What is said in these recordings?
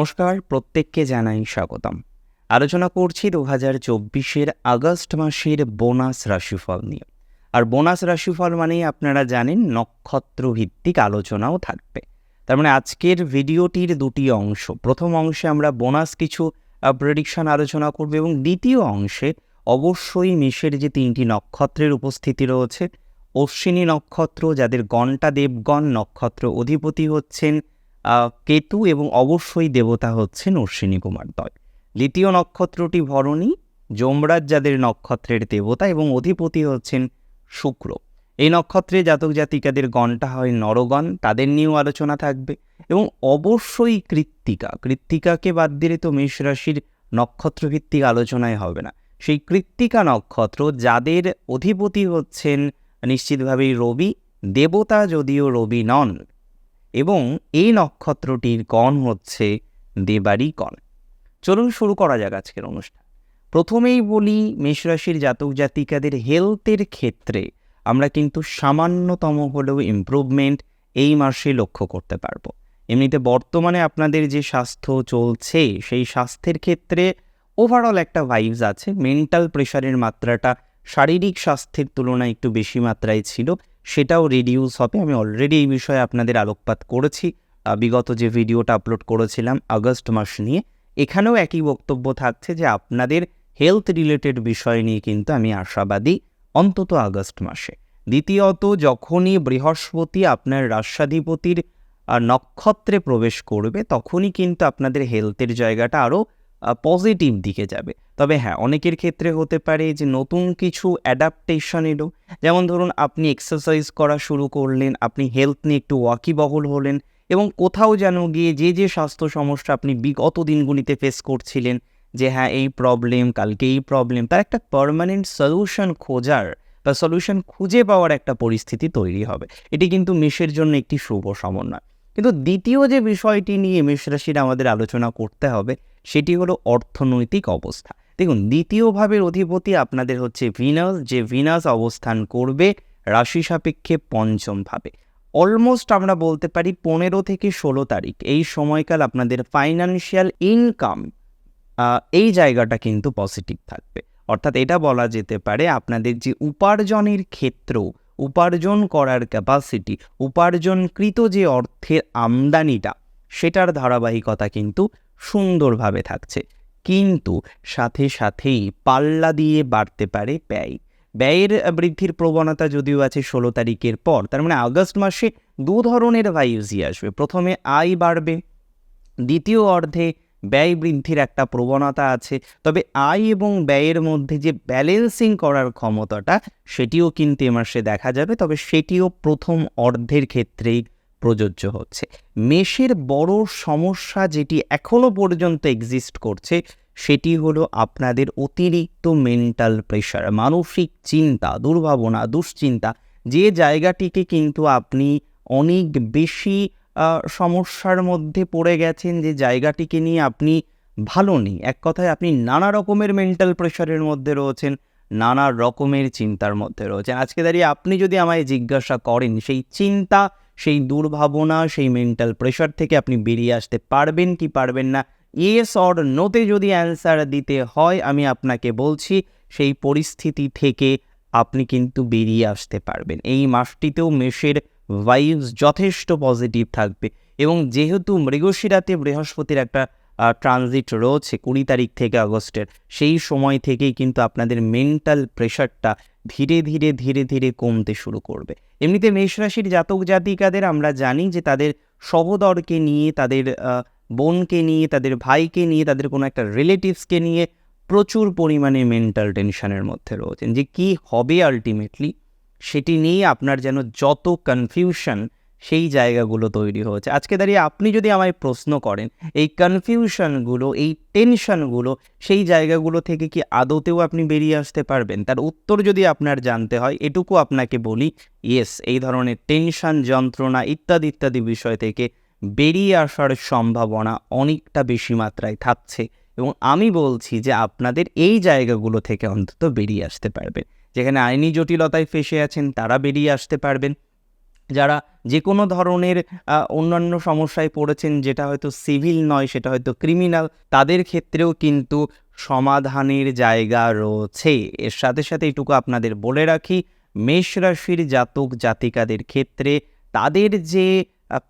নমস্কার, প্রত্যেককে জানাই স্বাগতম। আলোচনা করছি দু হাজার চব্বিশের আগস্ট মাসের বোনাস রাশিফল নিয়ে। আর বোনাস রাশিফল মানেই আপনারা জানেন নক্ষত্র ভিত্তিক আলোচনাও থাকবে। তার মানে আজকের ভিডিওটির দুটি অংশ। প্রথম অংশে আমরা বোনাস কিছু প্রেডিকশন আলোচনা করব এবং দ্বিতীয় অংশে অবশ্যই মেষের যে তিনটি নক্ষত্রের উপস্থিতি রয়েছে, অশ্বিনী নক্ষত্র, যাদের গণটা দেবগণ, নক্ষত্র অধিপতি হচ্ছেন কেতু এবং অবশ্যই দেবতা হচ্ছেন অশ্বিনী কুমার দয়। দ্বিতীয় নক্ষত্রটি ভরণী, যমরাজ যাদের নক্ষত্রের দেবতা এবং অধিপতি হচ্ছেন শুক্র। এই নক্ষত্রে জাতক জাতিকাদের গণটা হয় নরগণ, তাদের নিয়েও আলোচনা থাকবে এবং অবশ্যই কৃত্তিকা। কৃত্তিকাকে বাদ দিলে তো মেষ রাশির নক্ষত্রভিত্তিক আলোচনায় হবে না। সেই কৃত্তিকা নক্ষত্র যাদের অধিপতি হচ্ছেন, নিশ্চিতভাবেই রবি, দেবতা যদিও রবি নন এবং এই নক্ষত্রটির গণ হচ্ছে দেবারই গণ চলুন শুরু করা যাক আজকের অনুষ্ঠান। প্রথমেই বলি মেষরাশির জাতক জাতিকাদের হেলথের ক্ষেত্রে আমরা কিন্তু সামান্যতম হলেও ইমপ্রুভমেন্ট এই মাসে লক্ষ্য করতে পারব। এমনিতে বর্তমানে আপনাদের যে স্বাস্থ্য চলছে, সেই স্বাস্থ্যের ক্ষেত্রে ওভারঅল একটা ভাইবস আছে। মেন্টাল প্রেশারের মাত্রাটা শারীরিক স্বাস্থ্যের তুলনায় একটু বেশি মাত্রায় ছিল। সেটাও রিডিউস হবে। আমি অলরেডি এই বিষয়ে আপনাদের আলোকপাত করেছি। বিগত যে ভিডিওটা আপলোড করেছিলাম আগস্ট মাস নিয়ে, এখানেও একই বক্তব্য থাকছে যে আপনাদের হেলথ রিলেটেড বিষয় নিয়ে কিন্তু আমি আশাবাদী অন্তত আগস্ট মাসে। দ্বিতীয়ত, যখনই বৃহস্পতি আপনার রাষ্ট্রাধিপতির নক্ষত্রে প্রবেশ করবে, তখনই কিন্তু আপনাদের হেলথের জায়গাটা আরও পজিটিভ দিকে যাবে। তবে হ্যাঁ অনেকের ক্ষেত্রে হতে পারে যে নতুন কিছু অ্যাডাপ্টেশন এলো। যেমন ধরুন, আপনি এক্সারসাইজ করা শুরু করলেন, আপনি হেলথ নিয়ে একটু ওয়াকিবহল হলেন এবং কোথাও যেন গিয়ে যে যে স্বাস্থ্য সমস্যা আপনি বিগত দিনগুলিতে ফেস করছিলেন যে হ্যাঁ এই প্রবলেম কালকে এই প্রবলেম তার একটা পার্মানেন্ট সলিউশন খোঁজার বা সলিউশন খুঁজে পাওয়ার একটা পরিস্থিতি তৈরি হবে। এটি কিন্তু মেষের জন্য একটি শুভ সমন্বয়। কিন্তু দ্বিতীয় যে বিষয়টি নিয়ে মেষ রাশির আমাদের আলোচনা করতে হবে সেটি হলো অর্থনৈতিক অবস্থা। দেখুন, দ্বিতীয় ভাবের অধিপতি আপনাদের হচ্ছে ভিনাস, যে ভিনাস অবস্থান করবে রাশি সাপেক্ষে পঞ্চম ভাবে। অলমোস্ট আমরা বলতে পারি পনেরো থেকে ষোলো তারিখ। এই সময়কাল আপনাদের ফাইন্যান্সিয়াল ইনকাম এই জায়গাটা কিন্তু পজিটিভ থাকবে। অর্থাৎ এটা বলা যেতে পারে আপনাদের যে উপার্জনের ক্ষেত্র, উপার্জন করার ক্যাপাসিটি উপার্জনকৃত যে অর্থের আমদানিটা, সেটার ধারাবাহিকতা কিন্তু সুন্দরভাবে থাকছে। কিন্তু সাথে সাথেই পাল্লা দিয়ে বাড়তে পারে ব্যয়। ব্যয়ের বৃদ্ধির প্রবণতা যদিও আছে ষোলো তারিখের পর, তার মানে আগস্ট মাসে দু ধরনের ভাইউজই আসবে। প্রথমে আয় বাড়বে, দ্বিতীয় অর্ধে ব্যয় বৃদ্ধির একটা প্রবণতা আছে। তবে আয় এবং ব্যয়ের মধ্যে যে ব্যালেন্সিং করার ক্ষমতাটা, সেটিও কিন্তু এ মাসে দেখা যাবে। তবে সেটিও প্রথম অর্ধের ক্ষেত্রেই প্রযোজ্য হচ্ছে। মেষের বড় সমস্যা যেটি এখনও পর্যন্ত এক্সিস্ট করছে, সেটি হলো আপনাদের অতিরিক্ত মেন্টাল প্রেশার মানসিক চিন্তা, দুর্ভাবনা, দুশ্চিন্তা। যে জায়গাটিকে কিন্তু আপনি অনেক বেশি সমস্যার মধ্যে পড়ে গেছেন, যে জায়গাটিকে নিয়ে আপনি ভালো নেই। এক কথায় আপনি নানা রকমের মেন্টাল প্রেশারের মধ্যে রয়েছেন, নানা রকমের চিন্তার মধ্যে রয়েছেন। আজকে দাঁড়িয়ে আপনি যদি আমায় জিজ্ঞাসা করেন, সেই চিন্তা সেই দুর্ভাবনা, সেই মেন্টাল প্রেশার থেকে আপনি বেরিয়ে আসতে পারবেন কি পারবেন না ইয়েস অর নোতে যদি অ্যান্সার দিতে হয়, আমি আপনাকে বলছি, সেই পরিস্থিতি থেকে আপনি কিন্তু বেরিয়ে আসতে পারবেন। এই মাসটিতেও মেষের ভাইবস যথেষ্ট পজিটিভ থাকবে এবং যেহেতু মৃগশিরাতে বৃহস্পতির একটা ট্রানজিট রয়েছে কুড়ি তারিখ থেকে আগস্টের। সেই সময় থেকেই কিন্তু আপনাদের মেন্টাল প্রেশারটা ধীরে ধীরে ধীরে ধীরে কমতে শুরু করবে। এমনিতে মেষ রাশির জাতক জাতিকাদের আমরা জানি যে তাদের সহোদরকে নিয়ে, তাদের বোনকে নিয়ে, তাদের ভাইকে নিয়ে, তাদের কোনো একটা রিলেটিভসকে নিয়ে প্রচুর পরিমাণে মেন্টাল টেনশনের মধ্যে রয়েছেন। যে কি হবে আলটিমেটলি সেটি নিয়ে আপনার যেন যত কনফিউশন সেই জায়গাগুলো তৈরি হয়েছে। আজকে দাঁড়িয়ে আপনি যদি আমায় প্রশ্ন করেন, এই কনফিউশনগুলো এই টেনশনগুলো সেই জায়গাগুলো থেকে কি আদতেও আপনি বেরিয়ে আসতে পারবেন? তার উত্তর যদি আপনার জানতে হয়, এটুকু আপনাকে বলি ইয়েস এই ধরনের টেনশন যন্ত্রণা ইত্যাদি ইত্যাদি বিষয় থেকে বেরিয়ে আসার সম্ভাবনা অনেকটা বেশি মাত্রায় থাকছে। এবং আমি বলছি যে আপনাদের এই জায়গাগুলো থেকে অন্তত বেরিয়ে আসতে পারবেন। যেখানে আইনি জটিলতায় ফেসে আছেন, তারা বেরিয়ে আসতে পারবেন। যারা যে কোনো ধরনের অন্যান্য সমস্যায় পড়েছেন, যেটা হয়তো সিভিল নয়, সেটা হয়তো ক্রিমিনাল, তাদের ক্ষেত্রেও কিন্তু সমাধানের জায়গা রয়েছে। এর সাথে সাথে এটুকু আপনাদের বলে রাখি, মেষ রাশির জাতক জাতিকাদের ক্ষেত্রে তাদের যে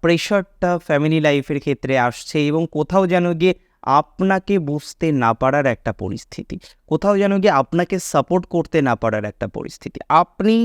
প্রেশারটা ফ্যামিলি লাইফের ক্ষেত্রে আসছে এবং কোথাও যেন গিয়ে আপনাকে বুঝতে না পারার একটা পরিস্থিতি, কোথাও যেন গিয়ে আপনাকে সাপোর্ট করতে না পারার একটা পরিস্থিতি। আপনি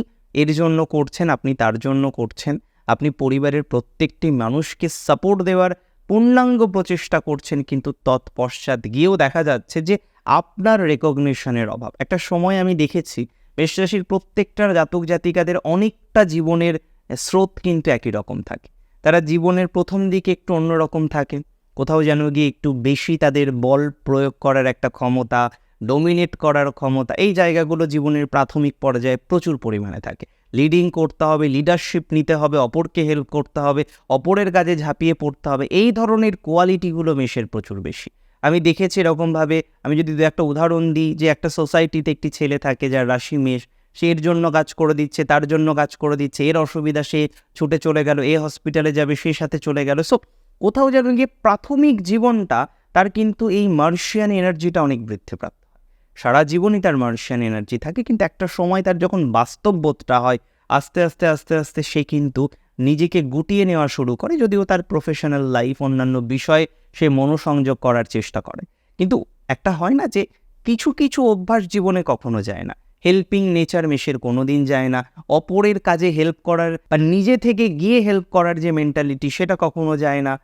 এর জন্য করছেন, আপনি তার জন্য করছেন। আপনি পরিবারের প্রত্যেকটি মানুষকে সাপোর্ট দেওয়ার পূর্ণাঙ্গ প্রচেষ্টা করছেন, কিন্তু তৎপশ্চাৎ গিয়েও দেখা যাচ্ছে যে আপনার রেকগনিশনের অভাব। একটা সময় আমি দেখেছি, মেষরাশির প্রত্যেকটার জাতক জাতিকাদের অনেকটা জীবনের স্রোত কিন্তু একই রকম থাকে। তারা জীবনের প্রথম দিকে একটু অন্যরকম থাকে। কোথাও যেন গিয়ে একটু বেশি তাদের বল প্রয়োগ করার একটা ক্ষমতা ডোমিনেট করার ক্ষমতা, এই জায়গাগুলো জীবনের প্রাথমিক পর্যায়ে প্রচুর পরিমাণে থাকে। লিডিং করতে হবে লিডারশিপ নিতে হবে, অপরকে হেল্প করতে হবে, অপরের কাজে ঝাঁপিয়ে পড়তে হবে, এই ধরনের কোয়ালিটিগুলো মেষের প্রচুর বেশি। আমি দেখেছি এরকমভাবে, আমি যদি দু একটা উদাহরণ দিই যে একটা সোসাইটিতে একটি ছেলে থাকে যার রাশি মেষ, সে এর জন্য কাজ করে দিচ্ছে, তার জন্য কাজ করে দিচ্ছে, এর অসুবিধা, সে ছুটে চলে গেল, এ হসপিটালে যাবে, সে সাথে চলে গেল। সো কোথাও যেন গিয়ে প্রাথমিক জীবনটা, তার কিন্তু এই মার্শিয়ান এনার্জিটা অনেক বৃদ্ধিপ্রাপ্ত। সারা জীবনই তার মার্শিয়ান এনার্জি থাকে, কিন্তু একটা সময় তার যখন বাস্তববোধটা হয়, আস্তে আস্তে আস্তে আস্তে সে কিন্তু নিজেকে গুটিয়ে নেওয়া শুরু করে, যদিও তার প্রফেশনাল লাইফ অন্যান্য বিষয়ে সে মনোসংযোগ করার চেষ্টা করে। কিন্তু একটা হয় না যে কিছু কিছু অভ্যাস জীবনে কখনো যায় না। হেল্পিং নেচার মেশের কোনো দিন যায় না। অপরের কাজে হেল্প করার বা নিজে থেকে গিয়ে হেল্প করার যে মেন্টালিটি সেটা কখনো যায় না।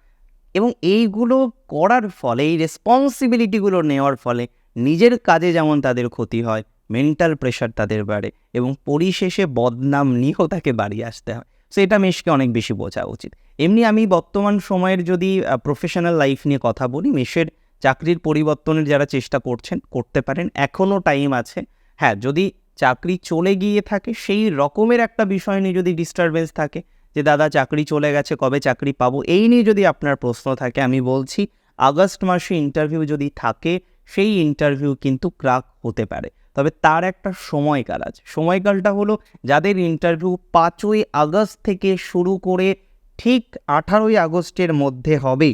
এবং এইগুলো করার ফলে, এই রেসপন্সিবিলিটিগুলো নেওয়ার ফলে নিজের কাজে যেমন তাদের ক্ষতি হয় মেন্টাল প্রেশার তাদের বাড়ে এবং পরিশেষে বদনাম নিয়েও তাকে বাড়িয়ে আসতে হয়। সো এটা মেশকে অনেক বেশি বোঝা উচিত। এমনি আমি বর্তমান সময়ের যদি প্রফেশনাল লাইফ নিয়ে কথা বলি, মেশের চাকরির পরিবর্তনের যারা চেষ্টা করছেন, করতে পারেন এখনও টাইম আছে। হ্যাঁ যদি চাকরি চলে গিয়ে থাকে, সেই রকমের একটা বিষয় নিয়ে যদি ডিস্টারবেন্স থাকে, যে দাদা চাকরি চলে গেছে, কবে চাকরি পাবো, এই নিয়ে যদি আপনার প্রশ্ন থাকে, আমি বলছি, আগস্ট মাসে ইন্টারভিউ যদি থাকে সেই ইন্টারভিউ কিন্তু ক্রাক হতে পারে। তবে তার একটা সময়কাল আছে। সময়কালটা হলো যাদের ইন্টারভিউ পাঁচই আগস্ট থেকে শুরু করে ঠিক আঠারোই আগস্টের মধ্যে হবে,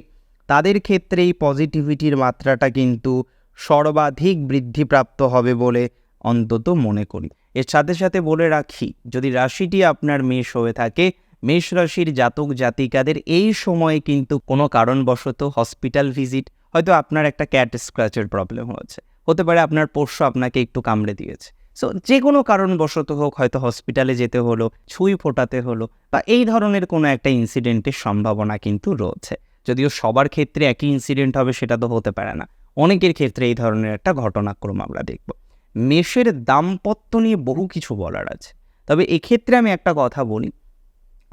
তাদের ক্ষেত্রে এই পজিটিভিটির মাত্রাটা কিন্তু সর্বাধিক বৃদ্ধিপ্রাপ্ত হবে বলে অন্তত মনে করি। এর সাথে সাথে বলে রাখি, যদি রাশিটি আপনার মেষ হয়ে থাকে, মেষ রাশির জাতক জাতিকাদের এই সময়ে কিন্তু কোনো কারণবশত হসপিটাল ভিজিট হয়তো আপনার একটা ক্যাট স্ক্র্যাচের প্রবলেম হয়েছে। হতে পারে আপনার পোষ্য আপনাকে একটু কামড়ে দিয়েছে। সো যে কোনো কারণবশত হোক, হয়তো হসপিটালে যেতে হলো, ছুঁই ফোটাতে হলো, বা এই ধরনের কোনো একটা ইনসিডেন্টের সম্ভাবনা কিন্তু রয়েছে। যদিও সবার ক্ষেত্রে একই ইনসিডেন্ট হবে, সেটা তো হতে পারে না। অনেকের ক্ষেত্রে এই ধরনের একটা ঘটনাক্রম আমরা দেখব। মেষের দাম্পত্য নিয়ে বহু কিছু বলার আছে। তবে এক্ষেত্রে আমি একটা কথা বলি।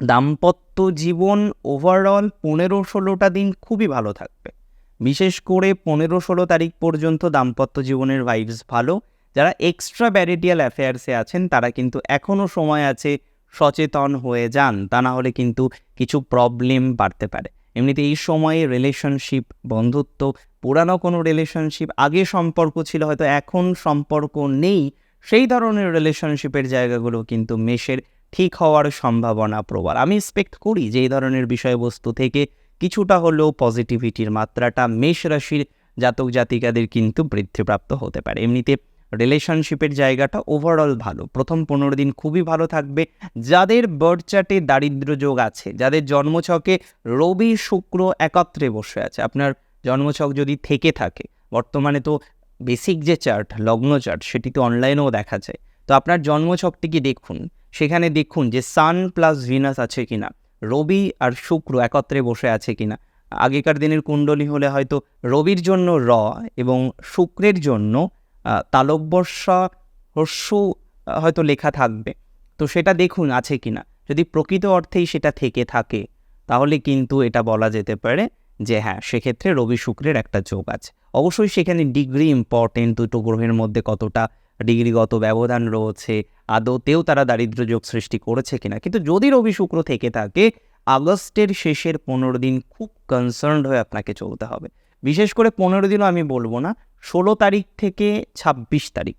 দাম্পত্য জীবন ওভারঅল পনেরো ষোলোটা দিন খুবই ভালো থাকবে। বিশেষ করে পনেরো ষোলো তারিখ পর্যন্ত দাম্পত্য জীবনের ভাইবস ভালো। যারা এক্সট্রা ব্যারিটিয়াল অ্যাফেয়ার্সে আছেন, তারা কিন্তু এখনও সময় আছে সচেতন হয়ে যান। তা না হলে কিন্তু কিছু প্রবলেম বাড়তে পারে। এমনিতে এই সময়ে রিলেশনশিপ বন্ধুত্ব, পুরানো কোনো রিলেশনশিপ আগে সম্পর্ক ছিল, হয়তো এখন সম্পর্ক নেই, সেই ধরনের রিলেশনশিপের জায়গাগুলো কিন্তু মেষের ঠিক হওয়ার সম্ভাবনা প্রবল। আমি এক্সপেক্ট করি যে এই ধরনের বিষয়বস্তু থেকে কিছুটা হলেও পজিটিভিটির মাত্রাটা মেষ রাশির জাতক জাতিকাদের কিন্তু বৃদ্ধিপ্রাপ্ত হতে পারে। এমনিতে রিলেশনশিপের জায়গাটা ওভারঅল ভালো। প্রথম পনেরো দিন খুবই ভালো থাকবে। যাদের বার্থ চার্টে দারিদ্র যোগ আছে, যাদের জন্মছকে রবি, শুক্র একত্রে বসে আছে, আপনার জন্মছক যদি থেকে থাকে, বর্তমানে তো বেসিক যে চার্ট লগ্ন চার্ট সেটি তো অনলাইনেও দেখা যায়। তো আপনার জন্মছকটিকে দেখুন? সেখানে দেখুন যে সান প্লাস ভিনাস আছে কিনা। রবি আর শুক্র একত্রে বসে আছে কিনা। আগেকার দিনের কুণ্ডলী হলে হয়তো রবির জন্য র এবং শুক্রের জন্য আহ, তালব্যস্যা হস্য হয়তো লেখা থাকবে। তো সেটা দেখুন আছে কিনা। যদি প্রকৃত অর্থেই সেটা থেকে থাকে তাহলে কিন্তু এটা বলা যেতে পারে যে হ্যাঁ সেক্ষেত্রে রবি শুক্রের একটা যোগ আছে। অবশ্যই সেখানে ডিগ্রি ইম্পর্টেন্ট দুটো গ্রহের মধ্যে কতটা ডিগ্রিগত ব্যবধান রয়েছে আদতেও তারা দারিদ্র যোগ সৃষ্টি করেছে কিনা। কিন্তু যদি রবি শুক্র থেকে থাকে, আগস্টের শেষের পনেরো দিন খুব কনসার্নড হয়ে আপনাকে চলতে হবে। বিশেষ করে পনেরো দিনও আমি বলব না, ষোলো তারিখ থেকে ছাব্বিশ তারিখ,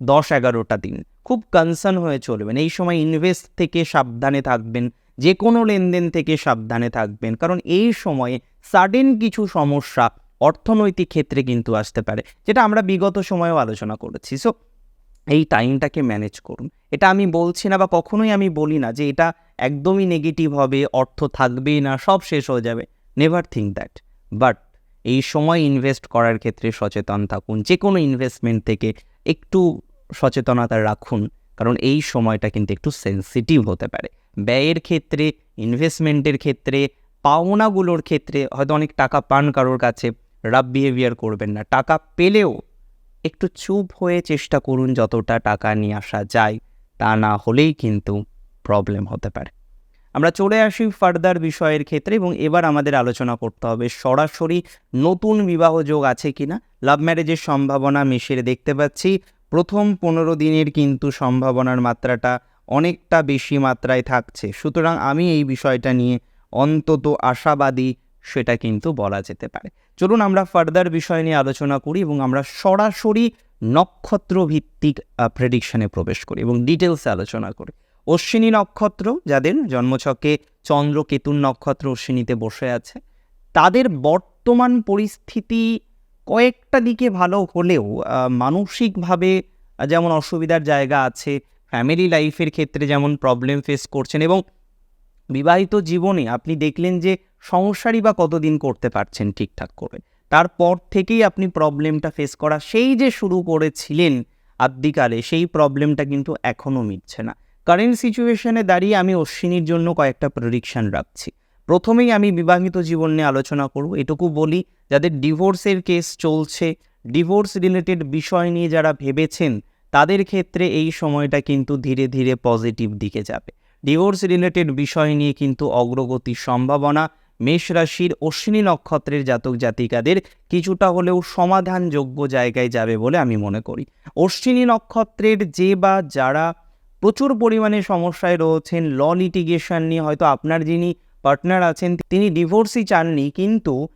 দশ এগারোটা দিন, খুব কনসার্ন হয়ে চলবেন। এই সময় ইনভেস্ট থেকে সাবধানে থাকবেন যে কোনো লেনদেন থেকে সাবধানে থাকবেন, কারণ এই সময়ে সাডেন কিছু সমস্যা অর্থনৈতিক ক্ষেত্রে কিন্তু আসতে পারে, যেটা আমরা বিগত সময়েও আলোচনা করেছি। সো এই টাইমটাকে ম্যানেজ করুন। এটা আমি বলছি না বা কখনোই আমি বলি না যে এটা একদমই নেগেটিভ হবে, অর্থ থাকবেই না, সব শেষ হয়ে যাবে। নেভার থিঙ্ক দ্যাট বাট এই সময় ইনভেস্ট করার ক্ষেত্রে সচেতন থাকুন। যে কোনো ইনভেস্টমেন্ট থেকে একটু সচেতনতা রাখুন, কারণ এই সময়টা কিন্তু একটু সেন্সিটিভ হতে পারে। ব্যয়ের ক্ষেত্রে ইনভেস্টমেন্টের ক্ষেত্রে, পাওনাগুলোর ক্ষেত্রে হয়তো অনেক টাকা পান কারোর কাছে রাব বিহেভিয়ার করবেন না। টাকা পেলেও একটু চুপ হয়ে চেষ্টা করুন যতটা টাকা নিয়ে আসা যায়। তা না হলেই কিন্তু প্রবলেম হতে পারে। আমরা চলে আসি ফার্দার বিষয়ের ক্ষেত্রে এবং এবার আমাদের আলোচনা করতে হবে সরাসরি নতুন বিবাহ যোগ আছে কিনা। লাভ ম্যারেজের সম্ভাবনা মেশের দেখতে পাচ্ছি। প্রথম পনেরো দিনের কিন্তু সম্ভাবনার মাত্রাটা অনেকটা বেশি মাত্রায় থাকছে। সুতরাং আমি এই বিষয়টা নিয়ে অন্তত আশাবাদী সেটা কিন্তু বলা যেতে পারে। চলুন আমরা ফার্দার বিষয় নিয়ে আলোচনা করি এবং আমরা সরাসরি নক্ষত্র ভিত্তিক প্রেডিকশনে প্রবেশ করি এবং ডিটেলসে আলোচনা করি। অশ্বিনী নক্ষত্র যাদের জন্মছকে চন্দ্র কেতুন নক্ষত্র অশ্বিনীতে বসে আছে, তাদের বর্তমান পরিস্থিতি কয়েকটা দিকে ভালো হলেও মানসিকভাবে যেমন অসুবিধার জায়গা আছে ফ্যামিলি লাইফের ক্ষেত্রে যেমন প্রবলেম ফেস করছেন এবং বিবাহিত জীবনে আপনি দেখলেন যে সংসারই বা কতদিন করতে পারছেন ঠিকঠাক করে। তারপর থেকেই আপনি প্রবলেমটা ফেস করা, সেই যে শুরু করেছিলেন আদ্যিকালে, সেই প্রবলেমটা কিন্তু এখনও মিটছে না। কারেন্ট সিচুয়েশনে দাঁড়িয়ে আমি অশ্বিনীর জন্য কয়েকটা প্রেডিকশন রাখছি। প্রথমেই আমি বিবাহিত জীবন নিয়ে আলোচনা করব, এটুকু বলি, যাদের ডিভোর্সের কেস চলছে ডিভোর্স রিলেটেড বিষয় নিয়ে যারা ভেবেছেন, তাদের ক্ষেত্রে এই সময়টা কিন্তু ধীরে ধীরে পজিটিভ দিকে যাবে। ডিভোর্স রিলেটেড বিষয় নিয়ে কিন্তু অগ্রগতির সম্ভাবনা। মেষ রাশির অশ্বিনী নক্ষত্রের জাতক জাতিকাদের কিছুটা হলেও সমাধানযোগ্য জায়গায় যাবে বলে আমি মনে করি। অশ্বিনী নক্ষত্রের যে বা যারা প্রচুর পরিমাণে সমস্যায় রয়েছেন, ল লিটিগেশন নিয়ে হয়তো আপনার যিনি পার্টনার আছেন, তিনি ডিভোর্সই চাননি, কিন্তু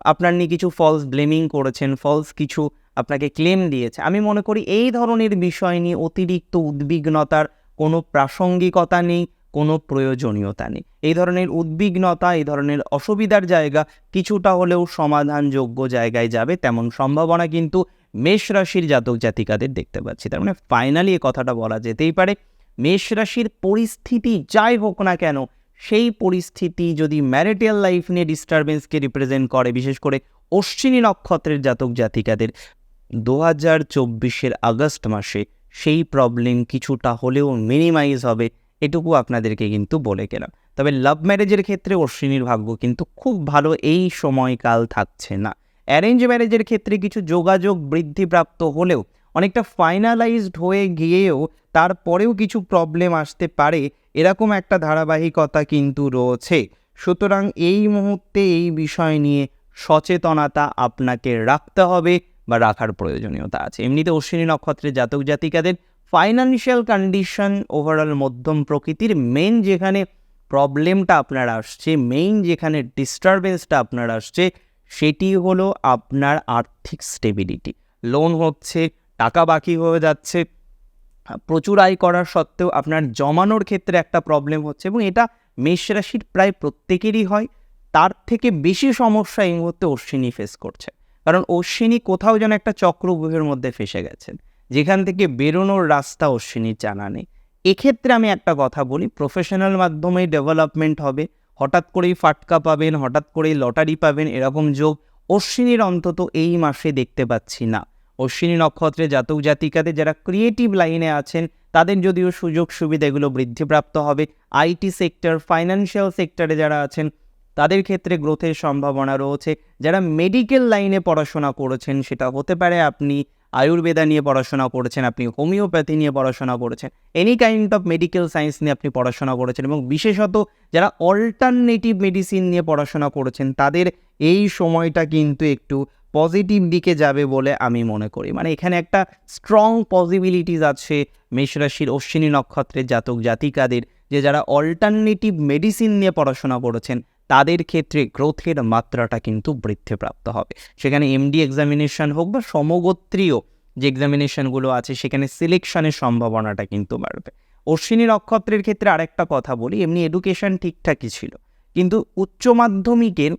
আপনার নিয়ে কিছু ফলস ব্লেমিং করেছেন ফলস কিছু আপনাকে ক্লেম দিয়েছে। আমি মনে করি এই ধরনের বিষয় নিয়ে অতিরিক্ত উদ্বিগ্নতার কোনো প্রাসঙ্গিকতা নেই, কোনো প্রয়োজনীয়তা নেই। এই ধরনের উদ্বিগ্নতা, এই ধরনের অসুবিধার জায়গা কিছুটা হলেও সমাধানযোগ্য জায়গায় যাবে, তেমন সম্ভাবনা কিন্তু মেষ রাশির জাতক জাতিকাদের দেখতে পাচ্ছি। তার মানে ফাইনালি এ কথাটা বলা যেতেই পারে, মেষ রাশির পরিস্থিতি যাই হোক না কেন, সেই পরিস্থিতি যদি ম্যারিটাল লাইফ নিয়ে ডিস্টারবেন্সকে রিপ্রেজেন্ট করে, বিশেষ করে অশ্বিনী নক্ষত্রের জাতক জাতিকাদের, দু হাজার চব্বিশের আগস্ট মাসে সেই প্রবলেম কিছুটা হলেও মিনিমাইজ হবে, এটুকু আপনাদেরকে কিন্তু বলে গেলাম। তবে লাভ ম্যারেজের ক্ষেত্রে অশ্বিনীর ভাগ্য কিন্তু খুব ভালো, এই সময়কাল থাকছে না। অ্যারেঞ্জ ম্যারেজের ক্ষেত্রে কিছু যোগাযোগ বৃদ্ধিপ্রাপ্ত হলেও, অনেকটা ফাইনালাইজড হয়ে গিয়েও তারপরেও কিছু প্রবলেম আসতে পারে, এরকম একটা ধারাবাহিকতা কিন্তু রয়েছে। সুতরাং এই মুহূর্তে এই বিষয় নিয়ে সচেতনতা আপনাকে রাখতে হবে। বা রাখার প্রয়োজনীয়তা আছে। এমনিতে অশ্বিনী নক্ষত্রের জাতক জাতিকাদের ফাইন্যান্সিয়াল কন্ডিশন ওভারঅল মধ্যম প্রকৃতির মেন যেখানে প্রবলেমটা আপনার আসছে মেইন যেখানে ডিস্টারবেন্সটা আপনার আসছে, সেটি হলো আপনার আর্থিক স্টেবিলিটি লোন হচ্ছে, টাকা বাকি হয়ে যাচ্ছে, প্রচুর আয় করার সত্ত্বেও আপনার জমানোর ক্ষেত্রে একটা প্রবলেম হচ্ছে এবং এটা মেষ রাশির প্রায় প্রত্যেকেরই হয়। তার থেকে বেশি সমস্যা এই মুহূর্তে অশ্বিনী ফেস করছে। কারণ অশ্বিনী কোথাও যেন একটা চক্রব্যূহের মধ্যে ফেসে গেছেন। যেখান থেকে বেরোনোর রাস্তা অশ্বিনীর জানা নেই। এক্ষেত্রে আমি একটা কথা বলি প্রফেশনাল মাধ্যমেই ডেভেলপমেন্ট হবে। হঠাৎ করেই ফাটকা পাবেন, হঠাৎ করেই লটারি পাবেন, এরকম যোগ অশ্বিনীর অন্তত এই মাসে দেখতে পাচ্ছি না। অশ্বিনী নক্ষত্রে জাতক জাতিকাদের যারা ক্রিয়েটিভ লাইনে আছেন, তাদের যদিও সুযোগ সুবিধা এগুলো বৃদ্ধিপ্রাপ্ত হবে আইটি সেক্টর ফাইন্যান্সিয়াল সেক্টরে যারা আছেন তাদের ক্ষেত্রে গ্রোথের সম্ভাবনা রয়েছে। যারা মেডিকেল লাইনে পড়াশোনা করেছেন, সেটা হতে পারে আপনি আয়ুর্বেদা নিয়ে পড়াশোনা করেছেন, আপনি হোমিওপ্যাথি নিয়ে পড়াশোনা করেছেন any kind of medical science নিয়ে আপনি পড়াশোনা করেছেন এবং বিশেষত যারা অল্টারনেটিভ মেডিসিন নিয়ে পড়াশোনা করেছেন, তাদের এই সময়টা কিন্তু একটু পজিটিভ দিকে যাবে বলে আমি মনে করি। মানে এখানে একটা স্ট্রং পসিবিলিটিস আছে মেষরাশির অশ্বিনী নক্ষত্রের জাতক জাতিকাদের, যে যারা অল্টারনেটিভ মেডিসিন নিয়ে পড়াশোনা করেছেন তাদের ক্ষেত্রে গ্রোথের মাত্রাটা কিন্তু বৃদ্ধিপ্রাপ্ত হবে। সেখানে এমডি এক্সামিনেশন হোক বা সমগোত্রীয় যে এক্সামিনেশনগুলো আছে, সেখানে সিলেকশনের সম্ভাবনাটা কিন্তু বাড়বে। অশ্বিনী নক্ষত্রের ক্ষেত্রে আরেকটা কথা বলি, এমনি এডুকেশন ঠিকঠাকই ছিল। কিন্তু উচ্চ মাধ্যমিকের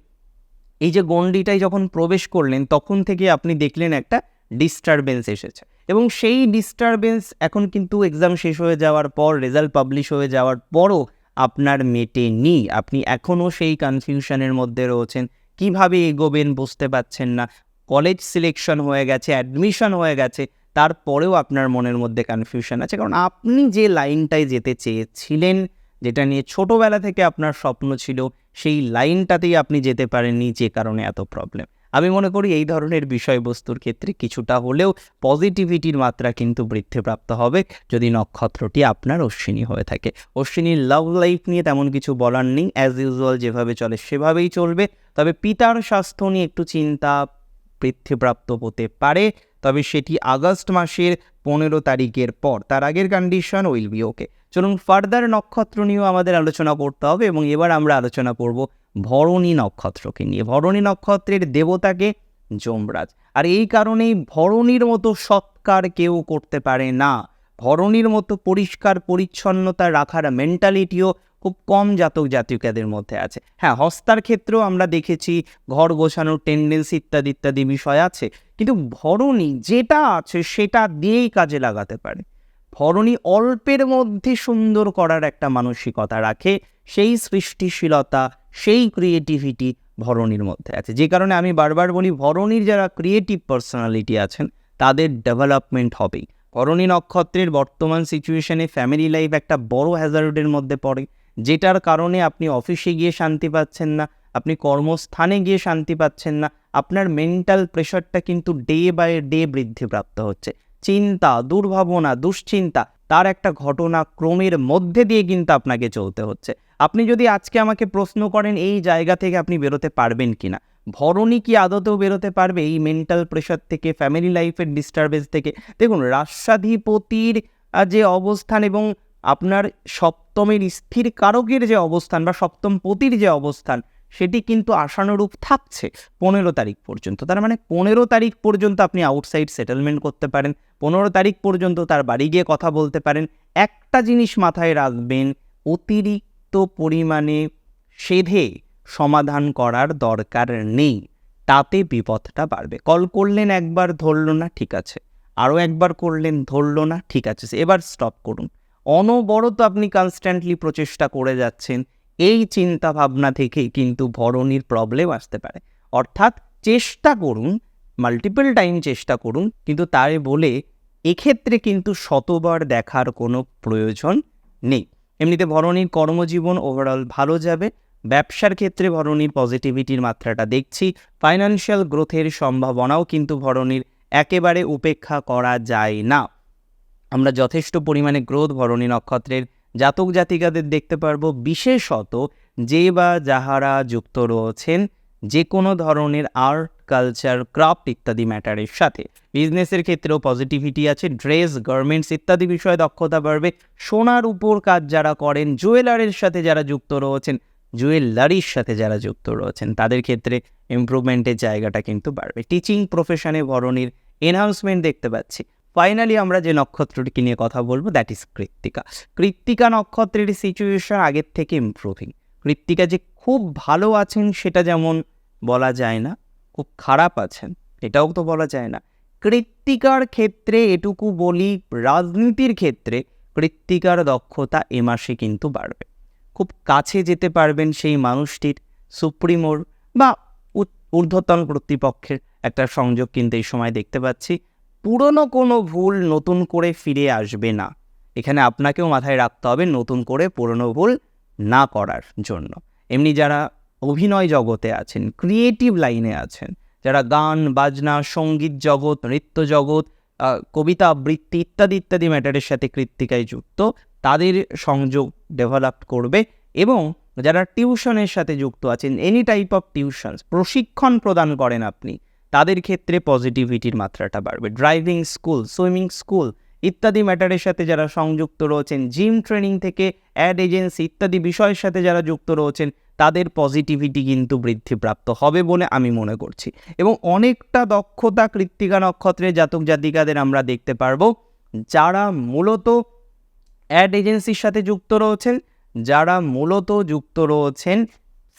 এই যে গণ্ডিটায় যখন প্রবেশ করলেন, তখন থেকে আপনি দেখলেন একটা ডিস্টারবেন্স এসেছে। এবং সেই ডিস্টারবেন্স এখন কিন্তু এক্সাম শেষ হয়ে যাওয়ার পর রেজাল্ট পাবলিশ হয়ে যাওয়ার পরও আপনার মেটেনি। আপনি এখনও সেই কনফিউশনের মধ্যে রয়েছেন। কীভাবে এগোবেন বুঝতে পারছেন না। কলেজ সিলেকশন হয়ে গেছে অ্যাডমিশন হয়ে গেছে, তারপরেও আপনার মনের মধ্যে কনফিউশন আছে। কারণ আপনি যে লাইনটায় যেতে চেয়েছিলেন, যেটা নিয়ে ছোটোবেলা থেকে আপনার স্বপ্ন ছিল, সেই লাইনটাতেই আপনি যেতে পারেননি যে কারণে এত প্রবলেম আমি মনে করি এই ধরনের বিষয়বস্তুর ক্ষেত্রে কিছুটা হলেও পজিটিভিটির মাত্রা কিন্তু বৃদ্ধিপ্রাপ্ত হবে যদি নক্ষত্রটি আপনার অশ্বিনী হয়ে থাকে। অশ্বিনীর লাভ লাইফ নিয়ে তেমন কিছু বলার নেই। অ্যাজ ইউজুয়াল যেভাবে চলে সেভাবেই চলবে। তবে পিতার স্বাস্থ্য নিয়ে একটু চিন্তা বৃদ্ধিপ্রাপ্ত হতে পারে। তবে সেটি আগস্ট মাসের পনেরো তারিখের পর। তার আগের কন্ডিশন উইল বি ওকে চলুন ফার্দার নক্ষত্র নিয়েও আমাদের আলোচনা করতে হবে এবং এবার আমরা আলোচনা করব ভরণী নক্ষত্রকে নিয়ে। ভরণী নক্ষত্রের দেবতাকে যমরাজ। আর এই কারণেই ভরণীর মতো সৎকার কেউ করতে পারে না। ভরণীর মতো পরিষ্কার পরিচ্ছন্নতা রাখার মেন্টালিটিও খুব কম জাতক জাতিকাদের মধ্যে আছে। হ্যাঁ হস্তার ক্ষেত্রেও আমরা দেখেছি ঘর গোছানোর টেন্ডেন্সি ইত্যাদি ইত্যাদি বিষয় আছে। কিন্তু ভরণী যেটা আছে সেটা দিয়েই কাজে লাগাতে পারে। ভরণী অল্পের মধ্যে সুন্দর করার একটা মানসিকতা রাখে, সেই সৃষ্টিশীলতা, সেই ক্রিয়েটিভিটি ভরণীর মধ্যে আছে। যে কারণে আমি বারবার বলি, ভরণীর যারা ক্রিয়েটিভ পার্সোনালিটি আছেন, তাদের ডেভেলপমেন্ট হবেই। ভরণী নক্ষত্রের বর্তমান সিচুয়েশনে ফ্যামিলি লাইফ একটা বড় হ্যাজার্ডের মধ্যে পড়ে, যেটার কারণে আপনি অফিসে গিয়ে শান্তি পাচ্ছেন না, আপনি কর্মস্থানে গিয়ে শান্তি পাচ্ছেন না, আপনার মেন্টাল প্রেশারটা কিন্তু ডে বাই ডে বৃদ্ধিপ্রাপ্ত হচ্ছে। চিন্তা, দুর্ভাবনা, দুশ্চিন্তা, তার একটা ঘটনা ক্রমের মধ্যে দিয়ে কিন্তু আপনাকে চলতে হচ্ছে। আপনি যদি আজকে আমাকে প্রশ্ন করেন, এই জায়গা থেকে আপনি বেরোতে পারবেন কি না ভরণী কি আদতেও বেরোতে পারবে? এই মেন্টাল প্রেশার থেকে ফ্যামিলি লাইফের ডিস্টারবেন্স থেকে? দেখুন, রাষ্ট্রাধিপতির যে অবস্থান এবং আপনার সপ্তমের স্থির কারকের যে অবস্থান বা সপ্তম পতির যে অবস্থান সেটি কিন্তু আশানুরূপ থাকছে পনেরো তারিখ পর্যন্ত। তার মানে পনেরো তারিখ পর্যন্ত আপনি আউটসাইড সেটেলমেন্ট করতে পারেন, পনেরো তারিখ পর্যন্ত তার বাড়ি গিয়ে কথা বলতে পারেন। একটা জিনিস মাথায় রাখবেন, অতিরিক্ত পরিমাণে সেধে সমাধান করার দরকার নেই, তাতে বিপদটা বাড়বে। কল করলেন একবার, ধরলো না, ঠিক আছে। আরও একবার করলেন, ধরলো না, ঠিক আছে। এবার স্টপ করুন। অনবরত আপনি কনস্ট্যান্টলি প্রচেষ্টা করে যাচ্ছেন এই চিন্তা ভাবনা থেকেই কিন্তু ভরণীর প্রবলেম আসতে পারে। অর্থাৎ চেষ্টা করুন মাল্টিপল টাইম চেষ্টা করুন, কিন্তু তাই বলে এক্ষেত্রে কিন্তু শতবার দেখার কোনো প্রয়োজন নেই। এমনিতে ভরণীর কর্মজীবন ওভারঅল ভালো যাবে। ব্যবসার ক্ষেত্রে ভরণীর পজিটিভিটির মাত্রাটা দেখছি। ফাইন্যান্সিয়াল গ্রোথের সম্ভাবনাও কিন্তু ভরণীর একেবারে উপেক্ষা করা যায় না। আমরা যথেষ্ট পরিমাণে গ্রোথ ভরণী নক্ষত্রের জাতক জাতিকাদের দেখতে পারব বিশেষত যে বা যাহারা যুক্ত রয়েছেন যে কোনো ধরনের আর্ট কালচার ক্রাফট ইত্যাদি ম্যাটারের সাথে। বিজনেসের ক্ষেত্রেও পজিটিভিটি আছে ড্রেস গার্মেন্টস ইত্যাদি বিষয়ে দক্ষতা বাড়বে। সোনার উপর কাজ যারা করেন জুয়েলারের সাথে যারা যুক্ত রয়েছেন জুয়েলারির সাথে যারা যুক্ত রয়েছেন, তাদের ক্ষেত্রে ইমপ্রুভমেন্টের জায়গাটা কিন্তু বাড়বে। টিচিং প্রফেশনে ভরণীর এনহান্সমেন্ট দেখতে পাচ্ছি। ফাইনালি আমরা যে নক্ষত্রটিকে নিয়ে কথা বলব দ্যাট ইজ কৃত্তিকা কৃত্তিকা নক্ষত্রের সিচুয়েশন আগের থেকে ইমপ্রুভিং কৃত্তিকা যে খুব ভালো আছেন, সেটা যেমন বলা যায় না, খুব খারাপ আছেন এটাও তো বলা যায় না। কৃত্তিকার ক্ষেত্রে এটুকু বলি, রাজনীতির ক্ষেত্রে কৃত্তিকার দক্ষতা এ মাসে কিন্তু বাড়বে। খুব কাছে যেতে পারবেন সেই মানুষটির সুপ্রিমোর বা ঊর্ধ্বতন কর্তৃপক্ষের একটা সংযোগ কিন্তু এই সময় দেখতে পাচ্ছি। পুরনো কোনো ভুল নতুন করে ফিরে আসবে না। এখানে আপনাকেও মাথায় রাখতে হবে নতুন করে পুরনো ভুল না করার জন্য। এমনি যারা অভিনয় জগতে আছেন ক্রিয়েটিভ লাইনে আছেন, যারা গান, বাজনা, সংগীত জগৎ, নৃত্য জগৎ কবিতা আবৃত্তি ইত্যাদি ইত্যাদি ম্যাটারের সাথে কৃত্তিকায় যুক্ত, তাদের সংযোগ ডেভেলপ করবে এবং যারা টিউশনের সাথে যুক্ত আছেন এনি টাইপ অফ টিউশনস প্রশিক্ষণ প্রদান করেন আপনি তাদের ক্ষেত্রে পজিটিভিটির মাত্রাটা বাড়বে। ড্রাইভিং স্কুল সুইমিং স্কুল ইত্যাদি ম্যাটারের সাথে যারা সংযুক্ত রয়েছেন জিম ট্রেনিং থেকে অ্যাড এজেন্সি ইত্যাদি বিষয়ের সাথে যারা যুক্ত রয়েছেন, তাদের পজিটিভিটি কিন্তু বৃদ্ধিপ্রাপ্ত হবে বলে আমি মনে করছি। এবং অনেকটা দক্ষতা কৃত্তিকা নক্ষত্রের জাতক জাতিকাদের আমরা দেখতে পারব, যারা মূলত অ্যাড এজেন্সির সাথে যুক্ত রয়েছেন, যারা মূলত যুক্ত রয়েছেন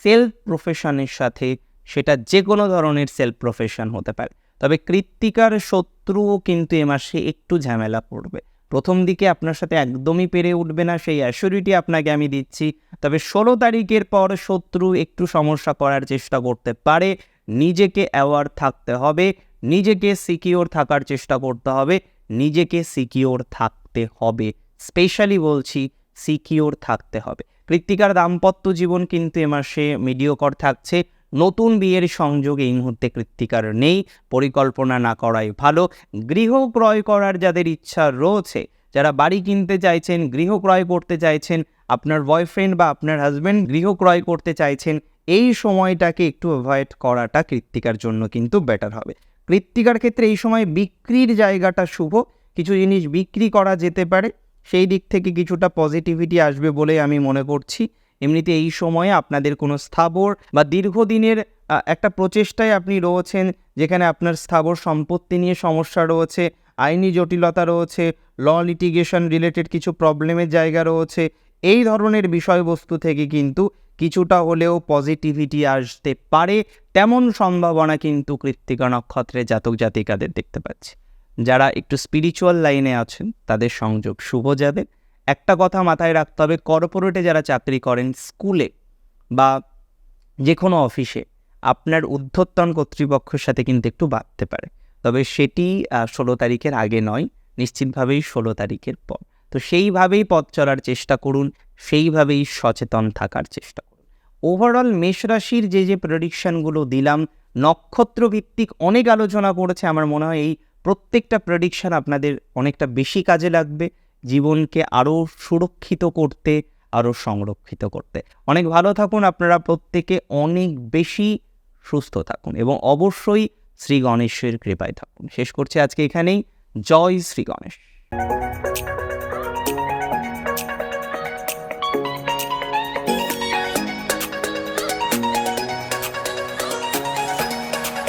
সেলফ প্রফেশনের সাথে সেটা যে কোনো ধরনের সেলফ প্রফেশন হতে পারে। তবে কৃত্তিকার শত্রুও কিন্তু এ মাসে একটু ঝামেলা পড়বে। প্রথম দিকে আপনার সাথে একদমই পেরে উঠবে না, সেই অ্যাসিউরিটি আপনাকে আমি দিচ্ছি। তবে ষোলো তারিখের পর শত্রু একটু সমস্যা করার চেষ্টা করতে পারে। নিজেকে অ্যাওয়ার থাকতে হবে, নিজেকে সিকিওর থাকার চেষ্টা করতে হবে, নিজেকে সিকিওর থাকতে হবে। স্পেশালি বলছি সিকিওর থাকতে হবে। কৃত্তিকার দাম্পত্য জীবন কিন্তু এ মাসে মিডিওকর থাকছে। নতুন বিয়ের সংযোগ এই মুহূর্তে কৃত্তিকার নেই। পরিকল্পনা না করাই ভালো। গৃহ ক্রয় করার যাদের ইচ্ছা রয়েছে, যারা বাড়ি কিনতে চাইছেন, গৃহ ক্রয় করতে চাইছেন, আপনার বয়ফ্রেন্ড বা আপনার হাজব্যান্ড গৃহ ক্রয় করতে চাইছেন, এই সময়টাকে একটু অ্যাভয়েড করাটা কৃত্তিকার জন্য কিন্তু বেটার হবে। কৃত্তিকার ক্ষেত্রে এই সময় বিক্রির জায়গাটা শুভ। কিছু জিনিস বিক্রি করা যেতে পারে। সেই দিক থেকে কিছুটা পজিটিভিটি আসবে বলে আমি মনে করছি। এমনিতে এই সময়ে আপনাদের কোনো স্থাবর বা দীর্ঘদিনের একটা প্রচেষ্টায় আপনি রয়েছেন যেখানে আপনার স্থাবর সম্পত্তি নিয়ে সমস্যা রয়েছে, আইনি জটিলতা রয়েছে, ল লিটিগেশন রিলেটেড কিছু প্রবলেমের জায়গা রয়েছে, এই ধরনের বিষয়বস্তু থেকে কিন্তু কিছুটা হলেও পজিটিভিটি আসতে পারে। তেমন সম্ভাবনা কিন্তু কৃত্তিকা নক্ষত্রে জাতক জাতিকাদের দেখতে পাচ্ছি। যারা একটু স্পিরিচুয়াল লাইনে আছেন, তাদের সংযোগ শুভ যাবে একটা কথা মাথায় রাখতে হবে কর্পোরেটে যারা চাকরি করেন স্কুলে বা যে কোনো অফিসে আপনার ঊর্ধ্বতন কর্তৃপক্ষের সাথে কিন্তু একটু বাড়তে পারে। তবে সেটি ষোলো তারিখের আগে নয়, নিশ্চিতভাবেই ষোলো তারিখের পর। তো সেইভাবেই পথ চলার চেষ্টা করুন, সেইভাবেই সচেতন থাকার চেষ্টা করুন। ওভারঅল মেষ রাশির যে যে প্রেডিকশানগুলো দিলাম নক্ষত্র ভিত্তিক অনেক আলোচনা করেছে। আমার মনে হয় এই প্রত্যেকটা প্রেডিকশান আপনাদের অনেকটা বেশি কাজে লাগবে। জীবনকে আরও সুরক্ষিত করতে আরও সংরক্ষিত করতে। অনেক ভালো থাকুন, আপনারা প্রত্যেকে অনেক বেশি সুস্থ থাকুন এবং অবশ্যই শ্রী গণেশের কৃপায় থাকুন। শেষ করছি আজকে এখানেই। জয় শ্রী গণেশ।